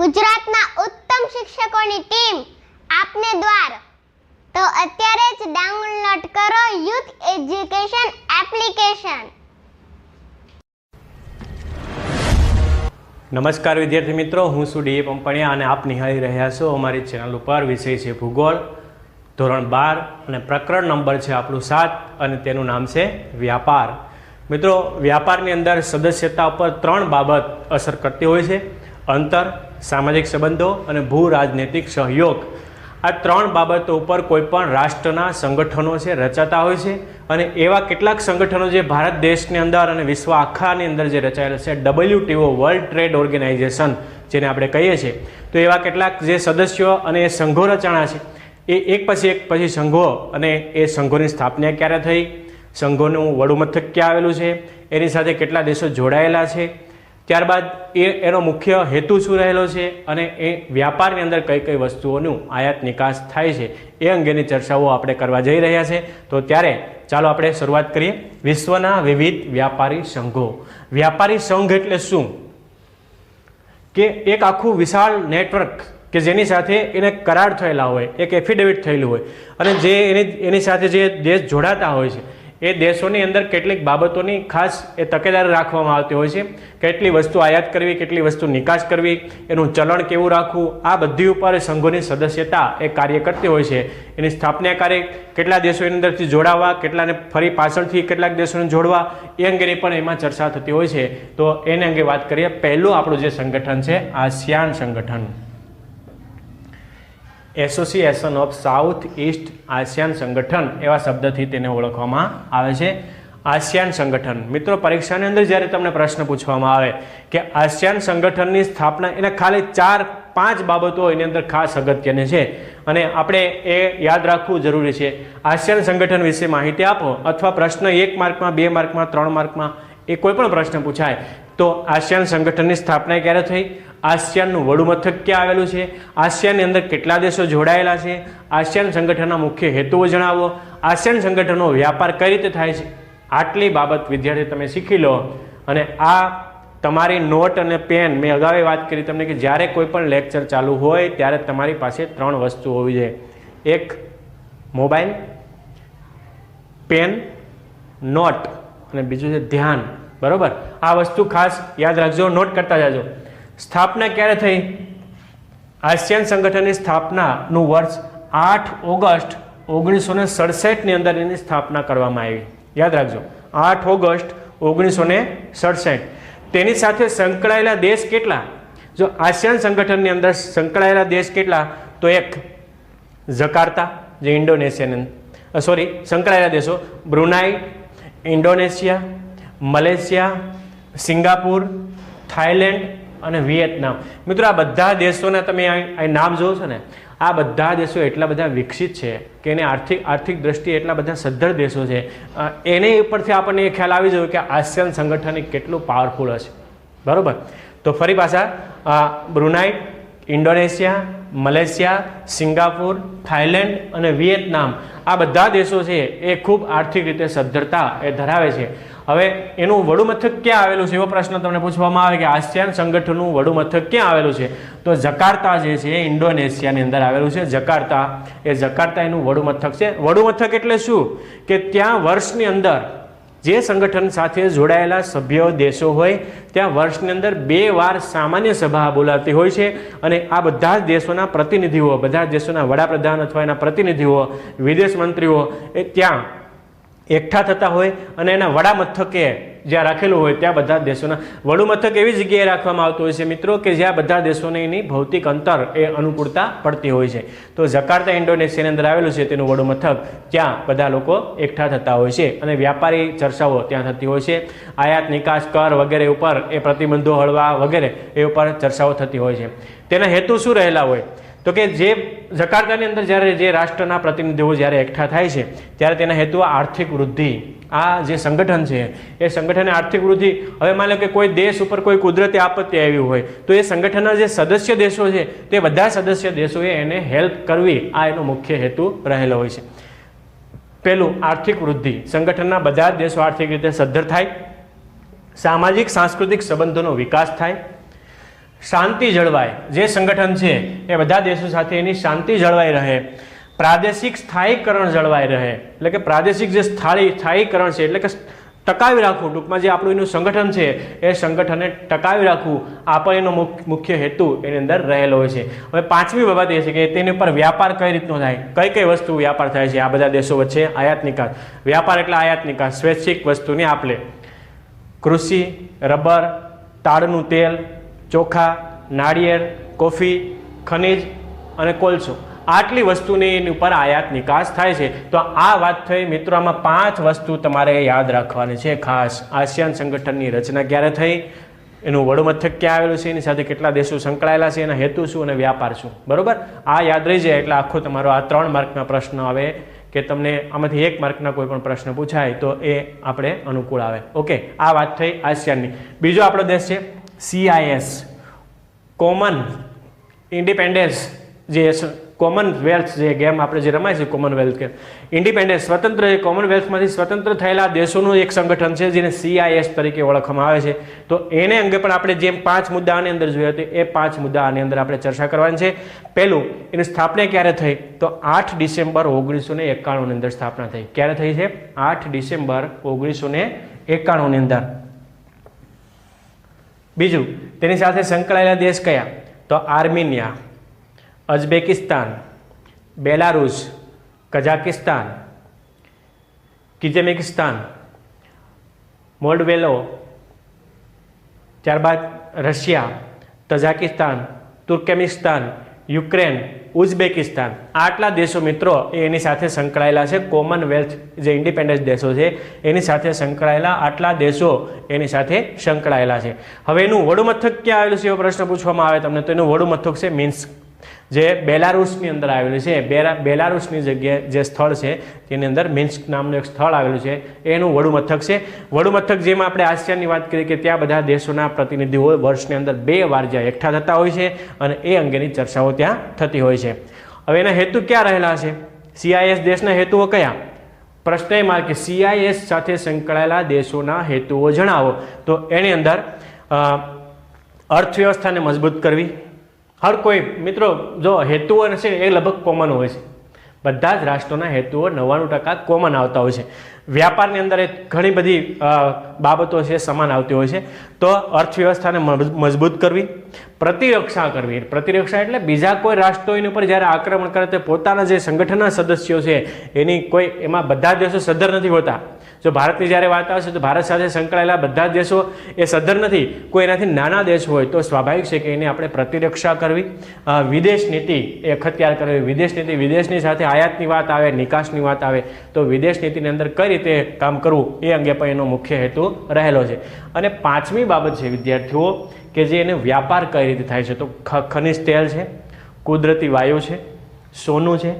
ગુજરાતના ઉત્તમ શિક્ષકોની ટીમ આપને દ્વાર. તો અત્યારે જ ડાઉનલોડ કરો યુથ એજ્યુકેશન એપ્લિકેશન. નમસ્કાર વિદ્યાર્થી મિત્રો, હું છું ડીએ પંપણિયા અને આપ નિહાળી રહ્યા છો અમારી ચેનલ ઉપર વિષય છે ભૂગોળ, ધોરણ બાર અને પ્રકરણ નંબર છે આપણું સાત અને તેનું નામ છે વ્યાપાર. મિત્રો, વ્યાપારની અંદર સદસ્યતા ઉપર ત્રણ બાબત અસર કરતી હોય છે. અંતર સામાજિક સંબંધો અને ભૂ રાજનૈતિક સહયોગ. આ ત્રણ બાબતો ઉપર કોઈપણ રાષ્ટ્રના સંગઠનો છે રચાતા હોય છે અને એવા કેટલાક સંગઠનો જે ભારત દેશની અંદર અને વિશ્વ આખાની અંદર જે રચાયેલા છે, ડબલ્યુટીઓ, વર્લ્ડ ટ્રેડ ઓર્ગેનાઇઝેશન જેને આપણે કહીએ છીએ. તો એવા કેટલાક જે સદસ્યો અને એ સંઘો રચાણા છે. એ એક પછી એક પછી સંઘો અને એ સંઘોની સ્થાપના ક્યારે થઈ? સંઘોનું વડુમથક ક્યાં આવેલું છે? એની સાથે કેટલા દેશો જોડાયેલા છે? ત્યારબાદ એ એનો મુખ્ય હેતુ શું રહેલો છે અને એ વ્યાપારની અંદર કઈ કઈ વસ્તુઓનું આયાત નિકાસ થાય છે એ અંગેની ચર્ચાઓ આપણે કરવા જઈ રહ્યા છે. તો ત્યારે ચાલો આપણે શરૂઆત કરીએ. વિશ્વના વિવિધ વ્યાપારી સંઘો. વ્યાપારી સંઘ એટલે શું? કે એક આખું વિશાળ નેટવર્ક કે જેની સાથે એને કરાર થયેલા હોય, એક એફિડેવિટ થયેલું હોય અને જે એની એની સાથે જે દેશ જોડાતા હોય છે એ દેશોની અંદર કેટલીક બાબતોની ખાસ એ તકેદારી રાખવામાં આવતી હોય છે. કેટલી વસ્તુ આયાત કરવી, કેટલી વસ્તુ નિકાસ કરવી, એનું ચલણ કેવું રાખવું, આ બધી ઉપર સંઘોની સદસ્યતા એ કાર્ય કરતી હોય છે. એની સ્થાપના કાર્ય કેટલા દેશોની અંદરથી જોડાવા, કેટલાને ફરી પાછળથી કેટલાક દેશોને જોડવા, એ અંગેની પણ એમાં ચર્ચા થતી હોય છે. તો એને અંગે વાત કરીએ. પહેલું આપણું જે સંગઠન છે, આસિયાન સંગઠન. Association of South East ASEAN સંગઠન એવા શબ્દથી તેને ઓળખવામાં આવે છે. આસિયાન સંગઠન મિત્રો, પરીક્ષાની અંદર જ્યારે તમને પ્રશ્ન પૂછવામાં આવે કે આસિયાન સંગઠનની સ્થાપના એના ખાલી ચાર, પાંચ બાબતો એની અંદર ખાસ અગત્યની છે. અને આપણે એ યાદ રાખવું જરૂરી છે. આસિયાન સંગઠન વિશે માહિતી આપો અથવા પ્રશ્ન એક માર્કમાં, બે માર્કમાં, ત્રણ માર્કમાં એ કોઈ પણ પ્રશ્ન પૂછાય. તો આસિયાન સંગઠનની સ્થાપના ક્યારે થઈ? આસિયાનનું વડું મથક ક્યાં આવેલું છે? આસિયાનની અંદર કેટલા દેશો જોડાયેલા છે? આસિયાન સંગઠનના મુખ્ય હેતુઓ જણાવો. આસિયાન સંગઠનનો વ્યાપાર કઈ રીતે થાય છે? આટલી બાબત વિદ્યાર્થી તમે શીખી લો. અને આ તમારી નોટ અને પેન, મેં અગાઉ વાત કરી તમને કે જ્યારે કોઈ પણ લેક્ચર ચાલુ હોય ત્યારે તમારી પાસે ત્રણ વસ્તુ હોવી જોઈએ. એક, મોબાઈલ. પેન. નોટ. અને બીજું છે ધ્યાન. બરોબર? આ વસ્તુ ખાસ યાદ રાખજો નોટ કરતા જાજો. સ્થાપના ક્યારે થઈ? આસિયાન સંગઠનની સ્થાપનાનું વર્ષ આઠ ઓગસ્ટ ઓગણીસો ને સડસઠની અંદર એની સ્થાપના કરવામાં આવી. યાદ રાખજો, આઠ ઓગસ્ટ ઓગણીસો ને સડસઠ. તેની સાથે સંકળાયેલા દેશ કેટલા? જો આસિયાન સંગઠનની અંદર સંકળાયેલા દેશ કેટલા? તો એક, જકાર્તા, જે ઇન્ડોનેશિયાની સોરી સંકળાયેલા દેશો, Brunei, Indonesia Malaysia, Singapore Thailand અને વિયેતનામ. મિત્રો, આ બધા દેશોના તમે અહીં નામ જોવો છો ને, આ બધા દેશો એટલા બધા વિકસિત છે કે એને આર્થિક આર્થિક દ્રષ્ટિએ એટલા બધા સદ્ધર દેશો છે. એને ઉપરથી આપણને એ ખ્યાલ આવી જવો કે આસિયાન સંગઠન કેટલું પાવરફુલ હશે. બરાબર? તો ફરી પાછા Brunei Indonesia, Malaysia, Singapore Thailand અને વિયેતનામ. આ બધા દેશો છે એ ખૂબ આર્થિક રીતે સદ્ધરતા એ ધરાવે છે. હવે એનું વડુમથક ક્યાં આવેલું છે? એવો પ્રશ્ન તમને પૂછવામાં આવે કે આસિયાન સંગઠનનું વડુમથક ક્યાં આવેલું છે? તો જકાર્તા જે છે એ ઇન્ડોનેશિયાની અંદર આવેલું છે. જકાર્તા એ જકાર્તા એનું વડુમથક છે. વડુમથક એટલે શું? કે ત્યાં વર્ષની અંદર જે સંગઠન સાથે જોડાયેલા સભ્યો દેશો હોય, ત્યાં વર્ષની અંદર બે વાર સામાન્ય સભા બોલાવતી હોય છે અને આ બધા જ દેશોના પ્રતિનિધિઓ, બધા જ દેશોના વડાપ્રધાન અથવા એના પ્રતિનિધિઓ, વિદેશ મંત્રીઓ એ ત્યાં એકઠા થતા હોય અને એના વડા મથકે જ્યાં રાખેલું હોય ત્યાં બધા દેશોના વડું મથક એવી જગ્યાએ રાખવામાં આવતું હોય છે મિત્રો કે જ્યાં બધા દેશોને એની ભૌતિક અંતર એ અનુકૂળતા પડતી હોય છે. તો જકાર્તા ઇન્ડોનેશિયાની અંદર આવેલું છે તેનું વડું મથક, ત્યાં બધા લોકો એકઠા થતા હોય છે અને વ્યાપારી ચર્ચાઓ ત્યાં થતી હોય છે. આયાત નિકાસ કર વગેરે ઉપર એ પ્રતિબંધો હળવા વગેરે એ ઉપર ચર્ચાઓ થતી હોય છે. તેના હેતુ શું રહેલા હોય? તો કે જે જકાર્તાની અંદર જ્યારે જે રાષ્ટ્રના પ્રતિનિધિઓ જ્યારે એકઠા થાય છે, ત્યારે તેના હેતુ આર્થિક વૃદ્ધિ, આ જે સંગઠન છે, એ સંગઠને આર્થિક વૃદ્ધિ, હવે માની લો કે કોઈ દેશ ઉપર કોઈ કુદરતી આપત્તિ આવી હોય, તો એ સંગઠનના જે સદસ્ય દેશો છે, તે બધા સદસ્ય દેશોએ એને હેલ્પ કરવી આ એનો મુખ્ય હેતુ રહેલો હોય છે. પહેલું આર્થિક વૃદ્ધિ, સંગઠનના બધા જ દેશો આર્થિક રીતે સદ્ધર થાય, સામાજિક, સાંસ્કૃતિક સંબંધોનો વિકાસ થાય શાંતિ જળવાય. જે સંગઠન છે, એ બધા દેશો સાથે એની શાંતિ જળવાઈ રહે. પ્રાદેશિક સ્થાયીકરણ જળવાઈ રહે. એટલે કે પ્રાદેશિક જે સ્થાયી સ્થાયીકરણ છે, એટલે કે ટકાવી રાખવું. ટૂંકમાં જે આપણું એનું સંગઠન છે, એ સંગઠનને ટકાવી રાખવું આ પણ એનો મુખ- મુખ્ય હેતુ એની અંદર રહેલો હોય છે. હવે પાંચમી બાબત એ છે કે તેની ઉપર વ્યાપાર કઈ રીતનો થાય? કઈ કઈ વસ્તુ વ્યાપાર થાય છે? આ બધા દેશો વચ્ચે આયાત નિકાસ. વ્યાપાર એટલે આયાત નિકાસ. સ્વૈચ્છિક વસ્તુની આપલે. કૃષિ, રબર, તાડનું તેલ ચોખા, નાળિયેર, કોફી, ખનિજ અને કોલસો. આટલી વસ્તુની એની ઉપર આયાત નિકાસ થાય છે. તો આ વાત થઈ મિત્રો, આમાં પાંચ વસ્તુ તમારે યાદ રાખવાની છે. ખાસ આસિયાન સંગઠનની રચના ક્યારે થઈ, એનું વડુમથક ક્યાં આવેલું છે, એની સાથે કેટલા દેશો સંકળાયેલા છે, એના હેતુ શું અને વ્યાપાર શું. બરોબર? આ યાદ રહી જાય એટલે આખો તમારો આ ત્રણ માર્કના પ્રશ્ન આવે કે તમને આમાંથી એક માર્કના કોઈ પણ પ્રશ્ન પૂછાય તો એ આપણે અનુકૂળ આવે. ઓકે, આ વાત થઈ આસિયાનની. બીજો આપણો દેશ છે સીઆઈએસ કોમન ઇન્ડિપેન્ડન્સ જે કોમનવેલ્થ જે ગેમ આપણે જે રમાય છે કોમનવેલ્થ ગેમ ઇન્ડિપેન્ડન્સ સ્વતંત્ર જે કોમનવેલ્થમાંથી સ્વતંત્ર થયેલા દેશોનું એક સંગઠન છે, જેને સીઆઈએસ તરીકે ઓળખવામાં આવે છે. તો એને અંગે પણ આપણે જેમ પાંચ મુદ્દા આની અંદર જોયા હતા, એ પાંચ મુદ્દા આની અંદર આપણે ચર્ચા કરવાની છે. પહેલું, એની સ્થાપના ક્યારે થઈ? તો આઠ ડિસેમ્બર ઓગણીસો ને એકાણુંની અંદર સ્થાપના થઈ. ક્યારે થઈ છે? આઠ ડિસેમ્બર ઓગણીસો ને એકાણુંની અંદર. બીજું, તેની સાથે સંકળાયેલા દેશ કયા? તો આર્મેનિયા, અઝબેકિસ્તાન, બેલારુસ, કઝાકિસ્તાન, કિઝેમિકિસ્તાન, મોલ્ડવેલો, ત્યારબાદ Russia, Tajikistan Turkmenistan Ukraine, Uzbekistan આટલા દેશો મિત્રો એ એની સાથે સંકળાયેલા છે. કોમનવેલ્થ જે ઇન્ડિપેન્ડન્સ દેશો છે એની સાથે સંકળાયેલા આટલા દેશો એની સાથે સંકળાયેલા છે. હવે એનું વડુમથક ક્યાં આવેલું છે એવો પ્રશ્ન પૂછવામાં આવે તમને. તો એનું વડું મથક છે મિન્સ્ક. જે બેલારુસની અંદર આવેલું છે બેલા બેલારુસની જગ્યાએ જે સ્થળ છે, તેની અંદર મિન્સ્ક નામનું એક સ્થળ આવેલું છે, એનું વડુમથક છે. વડુમથક જેમાં આપણે આસિયાનની વાત કરીએ કે ત્યાં બધા દેશોના પ્રતિનિધિઓ વર્ષની અંદર બે વાર જ્યાં એકઠા થતા હોય છે અને એ અંગેની ચર્ચાઓ ત્યાં થતી હોય છે. હવે એના હેતુ ક્યાં રહેલા છે? સીઆઈએસ દેશના હેતુઓ કયા? પ્રશ્ન એ મારે કે સીઆઈએસ સાથે સંકળાયેલા દેશોના હેતુઓ જણાવો. તો એની અંદર અર્થવ્યવસ્થાને મજબૂત કરવી હર કોઈ, મિત્રો, જો હેતુઓ છે, એ લગભગ કોમન હોય છે. બધા જ રાષ્ટ્રોના હેતુઓ નવ્વાણું ટકા કોમન આવતા હોય છે. વ્યાપારની અંદર એ ઘણી બધી બાબતો છે, સમાન આવતી હોય છે. તો અર્થવ્યવસ્થાને મજ- મજબૂત કરવી, પ્રતિરક્ષા કરવી. પ્રતિરક્ષા એટલે બીજા કોઈ રાષ્ટ્રો એની ઉપર જ્યારે આક્રમણ કરે તે પોતાના જે સંગઠનના સદસ્યો છે, એની કોઈ, એમાં બધા દેશો સદ્ધર નથી હોતા. જો ભારતની જ્યારે વાત આવશે તો ભારત સાથે સંકળાયેલા બધા દેશો એ સદ્ધર નથી. કોઈ એનાથી નાના દેશ હોય તો સ્વાભાવિક છે કે એને આપણે પ્રતિરક્ષા કરવી વિદેશ નીતિ એ અખત્યાર કરવી. વિદેશ નીતિ વિદેશની સાથે આયાતની વાત આવે, નિકાસની વાત આવે, તો વિદેશ નીતિની અંદર કઈ રીતે કામ કરવું એ અંગે પણ એનો મુખ્ય હેતુ રહેલો છે. અને પાંચમી બાબત છે, વિદ્યાર્થીઓ, કે જે એને વ્યાપાર કઈ રીતે થાય છે, તો ખનિજ તેલ છે, કુદરતી વાયુ છે, સોનું છે,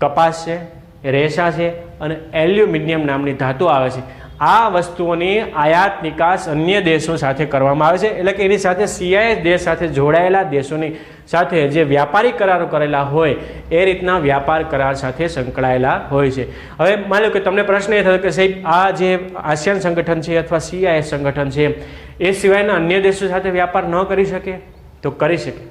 કપાસ છે રેશા છે અને એલ્યુમિનિયમ નામની ધાતુ આવે છે. આ વસ્તુઓની આયાત નિકાસ અન્ય દેશો સાથે કરવામાં આવે છે. એટલે કે એની સાથે સીઆઈએસ દેશ સાથે જોડાયેલા દેશોની સાથે જે વ્યાપારી કરારો કરેલા હોય, એ રીતના વ્યાપાર કરાર સાથે સંકળાયેલા હોય છે. હવે માની લો કે તમને પ્રશ્ન એ થયો કે સાહેબ, આ જે આસિયાન સંગઠન છે અથવા સીઆઈએસ સંગઠન છે, એ સિવાયના અન્ય દેશો સાથે વ્યાપાર ન કરી શકે? તો કરી શકે.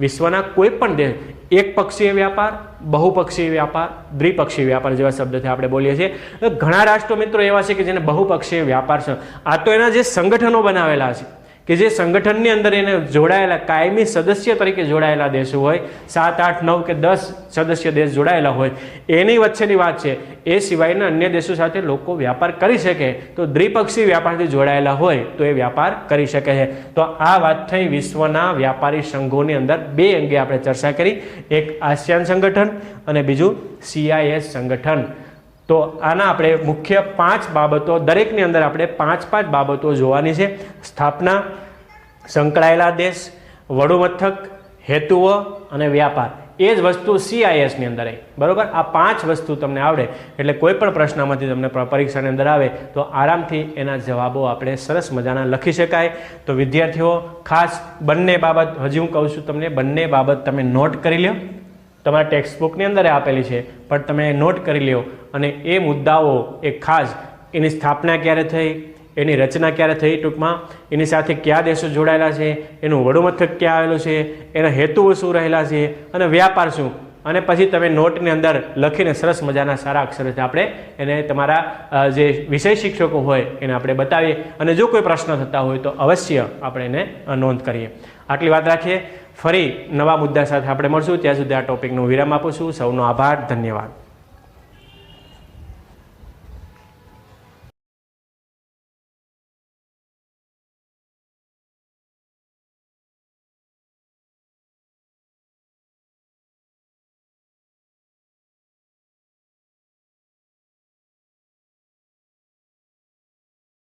વિશ્વના કોઈ પણ દેશ એક પક્ષીય વ્યાપાર, બહુપક્ષીય વ્યાપાર, દ્વિપક્ષીય વ્યાપાર જેવા શબ્દથી આપણે બોલીએ છીએ. ઘણા રાષ્ટ્રો મિત્રો એવા છે કે જેને બહુપક્ષીય વ્યાપાર છે. આ તો એના જે સંગઠનો બનાવેલા છે. કે જે સંગઠનની અંદર એને જોડાયેલા, કાયમી સદસ્ય તરીકે જોડાયેલા દેશો હોય, સાત, આઠ, નવ કે દસ સદસ્ય દેશ જોડાયેલા હોય, એની વચ્ચેની વાત છે, એ સિવાયના અન્ય દેશો સાથે લોકો વ્યાપાર કરી શકે, તો દ્વિપક્ષી વ્યાપારથી જોડાયેલા હોય, તો એ વ્યાપાર કરી શકે છે. તો આ વાત થઈ વિશ્વના વ્યાપારી સંઘોની અંદર બે અંગે આપણે ચર્ચા કરી, એક આસિયાન સંગઠન અને બીજું સીઆઈએસ સંગઠન. તો આના આપણે મુખ્ય પાંચ બાબતો, દરેકની અંદર આપણે પાંચ પાંચ બાબતો જોવાની છે. સ્થાપના, સંકળાયેલા દેશ, વડુમથક, હેતુઓ અને વ્યાપાર. એ જ વસ્તુ સીઆઈએસની અંદર આવી. બરાબર? આ પાંચ વસ્તુ તમને આવડે. એટલે કોઈ પણ પ્રશ્નમાંથી તમને પરીક્ષાની અંદર આવે, તો આરામથી એના જવાબો આપણે સરસ મજાના લખી શકાય. તો વિદ્યાર્થીઓ, ખાસ બંને બાબત, હજી હું કહું છું તમને, બંને બાબત તમે નોટ કરી લો તમારા ટેક્સ્ટ બુકની અંદર આપેલી છે, પણ તમે નોટ કરી લ્યો. અને એ મુદ્દાઓ એ ખાસ, એની સ્થાપના ક્યારે થઈ, એની રચના ક્યારે થઈ ટૂંકમાં, એની સાથે કયા દેશો જોડાયેલા છે, એનું વડુમથક ક્યાં આવેલું છે, એના હેતુઓ શું રહેલા છે, અને વ્યાપાર શું? અને પછી તમે નોટની અંદર લખીને સરસ મજાના સારા અક્ષરોથી આપણે એને તમારા જે વિષય શિક્ષકો હોય એને આપણે બતાવીએ. અને જો કોઈ પ્રશ્ન થતા હોય તો અવશ્ય આપણે એને નોંધ કરીએ. આટલી વાત રાખીએ. ફરી નવા મુદ્દા સાથે આપણે મળશું. ત્યાં સુધી આ ટોપિકનું વિરામ આપું છું. સૌનો આભાર. ધન્યવાદ.